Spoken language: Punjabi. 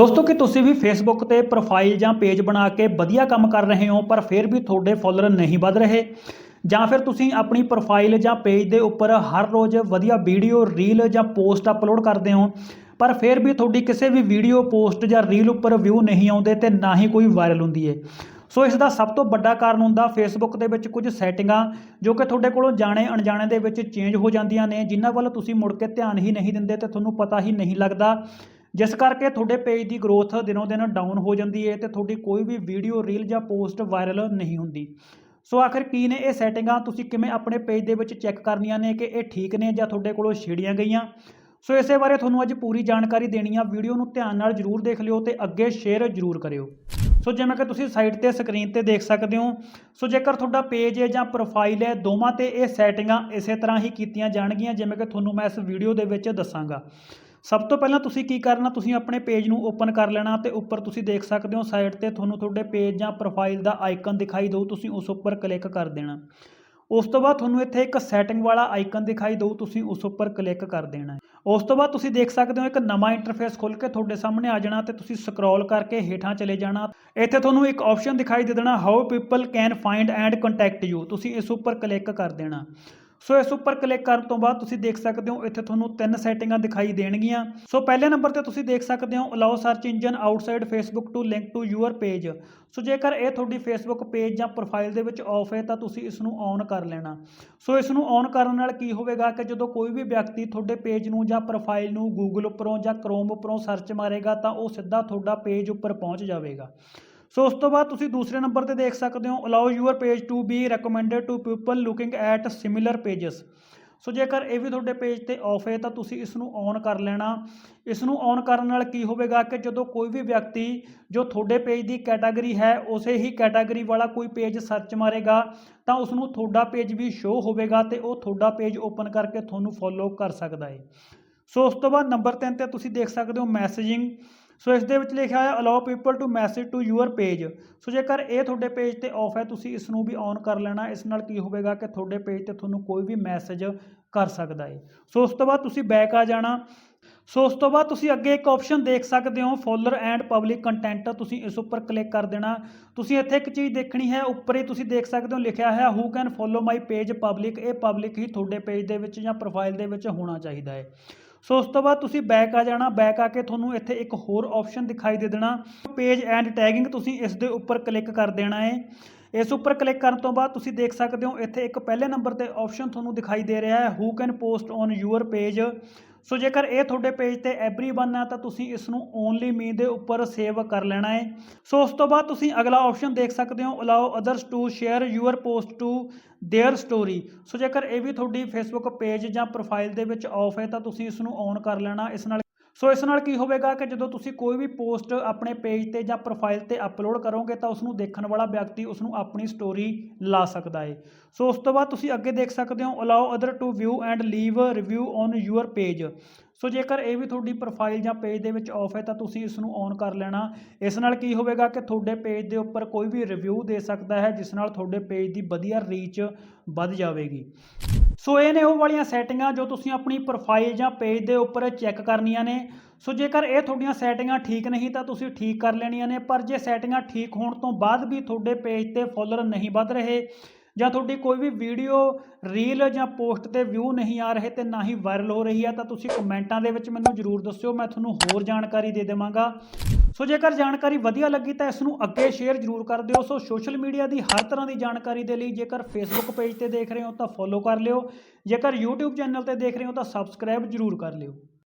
ਦੋਸਤੋ, ਕਿ ਤੁਸੀਂ ਵੀ ਫੇਸਬੁੱਕ ਤੇ ਪ੍ਰੋਫਾਈਲ ਜਾਂ ਪੇਜ ਬਣਾ ਕੇ ਵਧੀਆ ਕੰਮ ਕਰ ਰਹੇ ਹੋ, ਪਰ ਫਿਰ ਵੀ ਤੁਹਾਡੇ ਫਾਲੋਅਰ ਨਹੀਂ ਵੱਧ ਰਹੇ? ਜਾਂ ਫਿਰ ਤੁਸੀਂ ਆਪਣੀ ਪ੍ਰੋਫਾਈਲ ਜਾਂ ਪੇਜ ਦੇ ਉੱਪਰ ਹਰ ਰੋਜ਼ ਵਧੀਆ ਵੀਡੀਓ ਰੀਲ ਜਾਂ ਪੋਸਟ ਅਪਲੋਡ ਕਰਦੇ ਹੋ, ਪਰ ਫਿਰ ਵੀ ਤੁਹਾਡੀ ਕਿਸੇ ਵੀ ਵੀਡੀਓ ਪੋਸਟ ਜਾਂ ਰੀਲ ਉੱਪਰ ਵਿਊ ਨਹੀਂ ਆਉਂਦੇ ਤੇ ਨਾ ਹੀ ਕੋਈ ਵਾਇਰਲ ਹੁੰਦੀ ਹੈ ਸੋ ਇਸ ਦਾ ਸਭ ਤੋਂ ਵੱਡਾ ਕਾਰਨ ਹੁੰਦਾ ਫੇਸਬੁੱਕ ਦੇ ਵਿੱਚ ਕੁਝ ਸੈਟਿੰਗਾਂ ਜੋ ਕਿ ਤੁਹਾਡੇ ਕੋਲੋਂ ਜਾਣੇ ਅਣਜਾਣੇ ਦੇ ਵਿੱਚ ਚੇਂਜ ਹੋ ਜਾਂਦੀਆਂ ਨੇ, ਜਿਨ੍ਹਾਂ ਵੱਲ ਤੁਸੀਂ ਮੁੜ ਕੇ ਧਿਆਨ ਹੀ ਨਹੀਂ ਦਿੰਦੇ ਤੇ ਤੁਹਾਨੂੰ ਪਤਾ ਹੀ ਨਹੀਂ ਲੱਗਦਾ ਜਿਸ ਕਰਕੇ ਤੁਹਾਡੇ ਪੇਜ ਦੀ ਗਰੋਥ ਦਿਨੋਂ ਦਿਨ ਡਾਊਨ ਹੋ ਜਾਂਦੀ ਹੈ ਤੇ ਤੁਹਾਡੀ ਕੋਈ ਵੀ ਵੀਡੀਓ ਰੀਲ ਜਾਂ ਪੋਸਟ ਵਾਇਰਲ ਨਹੀਂ ਹੁੰਦੀ। ਸੋ ਆਖਰ ਕੀ ਨੇ ਇਹ ਸੈਟਿੰਗਾਂ ਤੁਸੀਂ ਕਿਵੇਂ ਆਪਣੇ ਪੇਜ ਦੇ ਵਿੱਚ ਚੈੱਕ ਕਰਨੀਆਂ ਨੇ ਕਿ ਇਹ ਠੀਕ ਨੇ ਜਾਂ ਤੁਹਾਡੇ ਕੋਲੋਂ ਛੇੜੀਆਂ ਗਈਆਂ? ਸੋ ਇਸੇ ਬਾਰੇ ਤੁਹਾਨੂੰ ਅੱਜ ਪੂਰੀ ਜਾਣਕਾਰੀ ਦੇਣੀ ਆ। ਵੀਡੀਓ ਨੂੰ ਧਿਆਨ ਨਾਲ ਜਰੂਰ ਦੇਖ ਲਿਓ ਤੇ ਅੱਗੇ ਸ਼ੇਅਰ ਜਰੂਰ ਕਰਿਓ। ਸੋ ਜਿਵੇਂ ਕਿ ਤੁਸੀਂ ਸਾਈਟ ਤੇ ਸਕਰੀਨ ਤੇ ਦੇਖ ਸਕਦੇ ਹੋ। ਸੋ ਜੇਕਰ ਤੁਹਾਡਾ ਪੇਜ ਹੈ ਜਾਂ ਪ੍ਰੋਫਾਈਲ ਹੈ, ਦੋਵਾਂ ਤੇ ਇਹ ਸੈਟਿੰਗਾਂ ਇਸੇ ਤਰ੍ਹਾਂ ਹੀ ਕੀਤੀਆਂ ਜਾਣਗੀਆਂ, ਜਿਵੇਂ ਕਿ ਤੁਹਾਨੂੰ ਮੈਂ ਇਸ ਵੀਡੀਓ ਦੇ ਵਿੱਚ ਦੱਸਾਂਗਾ। ਸਭ ਤੋਂ ਪਹਿਲਾਂ ਤੁਸੀਂ ਕੀ ਕਰਨਾ, ਤੁਸੀਂ ਆਪਣੇ ਪੇਜ ਨੂੰ ਓਪਨ ਕਰ ਲੈਣਾ ਤੇ ਉੱਪਰ ਤੁਸੀਂ ਦੇਖ ਸਕਦੇ ਹੋ ਸਾਈਡ ਤੇ ਤੁਹਾਨੂੰ ਤੁਹਾਡੇ ਪੇਜ ਜਾਂ ਪ੍ਰੋਫਾਈਲ ਦਾ ਆਈਕਨ ਦਿਖਾਈ ਦਿਓ ਤੁਸੀਂ ਉਸ ਉੱਪਰ ਕਲਿੱਕ ਕਰ ਦੇਣਾ। ਉਸ ਤੋਂ ਬਾਅਦ ਤੁਹਾਨੂੰ ਇੱਥੇ ਇੱਕ ਸੈਟਿੰਗ ਵਾਲਾ ਆਈਕਨ ਦਿਖਾਈ ਦਿਓ ਤੁਸੀਂ ਉਸ ਉੱਪਰ ਕਲਿੱਕ ਕਰ ਦੇਣਾ। ਹੈ ਉਸ ਤੋਂ ਬਾਅਦ ਤੁਸੀਂ ਦੇਖ ਸਕਦੇ ਹੋ ਇੱਕ ਨਵਾਂ ਇੰਟਰਫੇਸ ਖੁੱਲ ਕੇ ਤੁਹਾਡੇ ਸਾਹਮਣੇ ਆ ਜਾਣਾ ਤੇ ਤੁਸੀਂ ਸਕਰੋਲ ਕਰਕੇ ਹੇਠਾਂ ਚਲੇ ਜਾਣਾ। ਇੱਥੇ ਤੁਹਾਨੂੰ ਇੱਕ ਆਪਸ਼ਨ ਦਿਖਾਈ ਦੇ ਦੇਣਾ how people can find and contact you ਤੁਸੀਂ ਇਸ ਉੱਪਰ ਕਲਿੱਕ ਕਰ ਦੇਣਾ। ਸੋ ਇਸ ਉੱਪਰ ਕਲਿੱਕ ਕਰਨ ਤੋਂ ਬਾਅਦ ਤੁਸੀਂ ਦੇਖ ਸਕਦੇ ਹੋ, ਇੱਥੇ ਤੁਹਾਨੂੰ ਤਿੰਨ ਸੈਟਿੰਗਾਂ ਦਿਖਾਈ ਦੇਣਗੀਆਂ। ਸੋ ਪਹਿਲੇ ਨੰਬਰ ਤੇ ਤੁਸੀਂ ਦੇਖ ਸਕਦੇ ਹੋ allow search engine outside Facebook to link to your page so ਜੇਕਰ ਇਹ ਤੁਹਾਡੀ ਫੇਸਬੁੱਕ ਪੇਜ ਜਾਂ ਪ੍ਰੋਫਾਈਲ ਦੇ ਵਿੱਚ ਆਫ ਹੈ, ਤਾਂ ਤੁਸੀਂ ਇਸ ਨੂੰ ਔਨ ਕਰ ਲੈਣਾ। ਸੋ ਇਸ ਨੂੰ ਔਨ ਕਰਨ ਨਾਲ ਕੀ ਹੋਵੇਗਾ ਕਿ ਜਦੋਂ ਕੋਈ ਵੀ ਵਿਅਕਤੀ ਤੁਹਾਡੇ ਪੇਜ ਨੂੰ ਜਾਂ ਪ੍ਰੋਫਾਈਲ ਨੂੰ ਗੂਗਲ ਉੱਪਰੋਂ ਜਾਂ ਕ੍ਰੋਮ ਉੱਪਰੋਂ ਸਰਚ ਮਾਰੇਗਾ, ਤਾਂ ਉਹ ਸਿੱਧਾ ਤੁਹਾਡਾ ਪੇਜ ਉੱਪਰ ਪਹੁੰਚ ਜਾਵੇਗਾ। ਸੋ ਉਸ ਤੋਂ ਬਾਅਦ ਤੁਸੀਂ ਦੂਸਰੇ ਨੰਬਰ ਤੇ ਦੇਖ ਸਕਦੇ ਹੋ allow your page to be recommended to people looking at similar pages so ਜੇਕਰ ਇਹ ਵੀ ਤੁਹਾਡੇ ਪੇਜ ਤੇ ਆਫ ਹੈ, ਤਾਂ ਤੁਸੀਂ ਇਸ ਨੂੰ ਔਨ ਕਰ ਲੈਣਾ। ਇਸ ਨੂੰ ਔਨ ਕਰਨ ਨਾਲ ਕੀ ਹੋਵੇਗਾ ਕਿ ਜਦੋਂ ਕੋਈ ਵੀ ਵਿਅਕਤੀ ਜੋ ਤੁਹਾਡੇ ਪੇਜ ਦੀ ਕੈਟਾਗਰੀ ਹੈ, ਉਸੇ ਹੀ ਕੈਟਾਗਰੀ ਵਾਲਾ ਕੋਈ ਪੇਜ ਸਰਚ ਮਾਰੇਗਾ, ਤਾਂ ਉਸ ਨੂੰ ਤੁਹਾਡਾ ਪੇਜ ਵੀ ਸ਼ੋਅ ਹੋਵੇਗਾ ਤੇ ਉਹ ਤੁਹਾਡਾ ਪੇਜ ਓਪਨ ਕਰਕੇ ਤੁਹਾਨੂੰ ਫੋਲੋ ਕਰ ਸਕਦਾ ਹੈ। ਸੋ ਉਸ ਤੋਂ ਬਾਅਦ ਨੰਬਰ 3 ਤੇ ਤੁਸੀਂ ਦੇਖ ਸਕਦੇ ਹੋ ਮੈਸੇਜਿੰਗ ਸੋ ਇਸ ਦੇ ਵਿੱਚ ਲਿਖਿਆ ਹੈ allow people to message to your page so ਜੇਕਰ ਇਹ ਤੁਹਾਡੇ ਪੇਜ ਤੇ ਆਫ ਹੈ, ਤੁਸੀਂ ਇਸ ਨੂੰ ਵੀ ਔਨ ਕਰ ਲੈਣਾ। ਇਸ ਨਾਲ ਕੀ ਹੋਵੇਗਾ ਕਿ ਤੁਹਾਡੇ ਪੇਜ ਤੇ ਤੁਹਾਨੂੰ ਕੋਈ ਵੀ ਮੈਸੇਜ ਕਰ ਸਕਦਾ ਹੈ। ਸੋ ਉਸ ਤੋਂ ਬਾਅਦ ਤੁਸੀਂ ਬੈਕ ਆ ਜਾਣਾ। ਸੋ ਉਸ ਤੋਂ ਬਾਅਦ ਤੁਸੀਂ ਅੱਗੇ ਇੱਕ ਆਪਸ਼ਨ ਦੇਖ ਸਕਦੇ ਹੋ ਫੋਲਰ ਐਂਡ ਪਬਲਿਕ ਕੰਟੈਂਟ ਤੁਸੀਂ ਇਸ ਉੱਪਰ ਕਲਿੱਕ ਕਰ ਦੇਣਾ। ਤੁਸੀਂ ਇੱਥੇ ਇੱਕ ਚੀਜ਼ ਦੇਖਣੀ ਹੈ, ਉੱਪਰ ਹੀ ਤੁਸੀਂ ਦੇਖ ਸਕਦੇ ਹੋ, ਲਿਖਿਆ ਹੈ who can follow my page public ਇਹ ਪਬਲਿਕ ਹੀ ਤੁਹਾਡੇ ਪੇਜ ਦੇ ਵਿੱਚ ਜਾਂ ਪ੍ਰੋਫਾਈਲ ਦੇ ਵਿੱਚ ਹੋਣਾ ਚਾਹੀਦਾ ਹੈ। ਸੋ ਉਸ ਤੋਂ ਬਾਅਦ ਤੁਸੀਂ ਬੈਕ ਆ ਜਾਣਾ ਬੈਕ ਆ ਕੇ ਤੁਹਾਨੂੰ ਇੱਥੇ ਇੱਕ ਹੋਰ ਆਪਸ਼ਨ ਦਿਖਾਈ ਦੇ ਦੇਣਾ। ਪੇਜ ਐਂਡ ਟੈਗਿੰਗ ਤੁਸੀਂ ਇਸ ਦੇ ਉੱਪਰ ਕਲਿੱਕ ਕਰ ਦੇਣਾ ਹੈ ਇਸ ਉੱਪਰ ਕਲਿੱਕ ਕਰਨ ਤੋਂ ਬਾਅਦ ਤੁਸੀਂ ਦੇਖ ਸਕਦੇ ਹੋ ਇੱਥੇ ਇੱਕ ਪਹਿਲੇ ਨੰਬਰ ਤੇ ਆਪਸ਼ਨ ਤੁਹਾਨੂੰ ਦਿਖਾਈ ਦੇ ਰਿਹਾ ਹੈ who can post on your page so ਜੇਕਰ ਇਹ ਤੁਹਾਡੇ ਪੇਜ ਤੇ ਐਵਰੀਵਨ ਹੈ ਤਾਂ ਤੁਸੀਂ ਇਸ ਨੂੰ ਓਨਲੀ ਮੀ ਦੇ ਉੱਪਰ ਸੇਵ ਕਰ ਲੈਣਾ ਹੈ ਸੋ ਉਸ ਤੋਂ ਬਾਅਦ ਤੁਸੀਂ ਅਗਲਾ ਆਪਸ਼ਨ ਦੇਖ ਸਕਦੇ ਹੋ allow others to share your post to there story so ਜੇਕਰ ਇਹ ਵੀ ਤੁਹਾਡੀ ਫੇਸਬੁੱਕ ਪੇਜ ਜਾਂ ਪ੍ਰੋਫਾਈਲ ਦੇ ਵਿੱਚ ਆਫ ਹੈ ਤਾਂ ਤੁਸੀਂ ਇਸ ਨੂੰ ਔਨ ਕਰ ਲੈਣਾ ਇਸ ਨਾਲ ਸੋ ਇਸ ਨਾਲ ਕੀ ਹੋਵੇਗਾ ਕਿ ਜਦੋਂ ਤੁਸੀਂ ਕੋਈ ਵੀ ਪੋਸਟ ਆਪਣੇ ਪੇਜ ਤੇ ਜਾਂ ਪ੍ਰੋਫਾਈਲ ਤੇ ਅਪਲੋਡ ਕਰੋਗੇ ਤਾਂ ਉਸ ਨੂੰ ਦੇਖਣ ਵਾਲਾ ਵਿਅਕਤੀ ਉਸ ਨੂੰ ਆਪਣੀ ਸਟੋਰੀ ਲਾ ਸਕਦਾ ਹੈ ਸੋ ਉਸ ਤੋਂ ਬਾਅਦ ਤੁਸੀਂ ਅੱਗੇ ਦੇਖ ਸਕਦੇ ਹੋ allow other to view and leave review on your page so ਜੇਕਰ ਇਹ ਵੀ ਤੁਹਾਡੀ ਪ੍ਰੋਫਾਈਲ ਜਾਂ ਪੇਜ ਦੇ ਵਿੱਚ ਆਫ ਹੈ ਤਾਂ ਤੁਸੀਂ ਇਸ ਨੂੰ ਔਨ ਕਰ ਲੈਣਾ। ਇਸ ਨਾਲ ਕੀ ਹੋਵੇਗਾ ਕਿ ਤੁਹਾਡੇ ਪੇਜ ਦੇ ਉੱਪਰ ਕੋਈ ਵੀ ਰਿਵਿਊ ਦੇ ਸਕਦਾ ਹੈ, ਜਿਸ ਨਾਲ ਤੁਹਾਡੇ ਪੇਜ ਦੀ ਵਧੀਆ ਰੀਚ ਵੱਧ ਜਾਵੇਗੀ। ਸੋ ਇਹ ਨੇ ਉਹ ਵਾਲੀਆਂ ਸੈਟਿੰਗਾਂ ਜੋ ਤੁਸੀਂ ਆਪਣੀ ਪ੍ਰੋਫਾਈਲ ਜਾਂ ਪੇਜ ਦੇ ਉੱਪਰ ਚੈੱਕ ਕਰਨੀਆਂ ਨੇ। ਸੋ ਜੇਕਰ ਇਹ ਤੁਹਾਡੀਆਂ ਸੈਟਿੰਗਾਂ ਠੀਕ ਨਹੀਂ, ਤਾਂ ਤੁਸੀਂ ਠੀਕ ਕਰ ਲੈਣੀਆਂ ਨੇ, ਪਰ ਜੇ ਸੈਟਿੰਗਾਂ ਠੀਕ ਹੋਣ ਤੋਂ ਬਾਅਦ ਵੀ ਤੁਹਾਡੇ ਪੇਜ ਤੇ ਫੋਲੋਅਰ ਨਹੀਂ ਵੱਧ ਰਹੇ ਜਾਂ ਤੁਹਾਡੀ ਕੋਈ ਵੀ ਵੀਡੀਓ ਰੀਲ ਜਾਂ ਪੋਸਟ ਤੇ ਵਿਊ ਨਹੀਂ ਆ ਰਹੇ ਤੇ ਨਾ ਹੀ ਵਾਇਰਲ ਹੋ ਰਹੀ ਹੈ ਤਾਂ ਤੁਸੀਂ ਕਮੈਂਟਾਂ ਦੇ ਵਿੱਚ ਮੈਨੂੰ ਜਰੂਰ ਦੱਸਿਓ, ਮੈਂ ਤੁਹਾਨੂੰ ਹੋਰ ਜਾਣਕਾਰੀ ਦੇ ਦੇਵਾਂਗਾ। ਸੋ ਜੇਕਰ ਜਾਣਕਾਰੀ ਵਧੀਆ ਲੱਗੀ ਤਾਂ ਇਸ ਨੂੰ ਅੱਗੇ ਸ਼ੇਅਰ ਜਰੂਰ ਕਰ ਦਿਓ। ਸੋ ਸੋਸ਼ਲ ਮੀਡੀਆ ਦੀ ਹਰ ਤਰ੍ਹਾਂ ਦੀ ਜਾਣਕਾਰੀ ਦੇ ਲਈ ਜੇਕਰ ਫੇਸਬੁੱਕ ਪੇਜ ਤੇ ਦੇਖ ਰਹੇ ਹੋ ਤਾਂ ਫੋਲੋ ਕਰ ਲਿਓ। ਜੇਕਰ YouTube ਚੈਨਲ ਤੇ ਦੇਖ ਰਹੇ ਹੋ ਤਾਂ ਸਬਸਕ੍ਰਾਈਬ ਜਰੂਰ ਕਰ ਲਿਓ।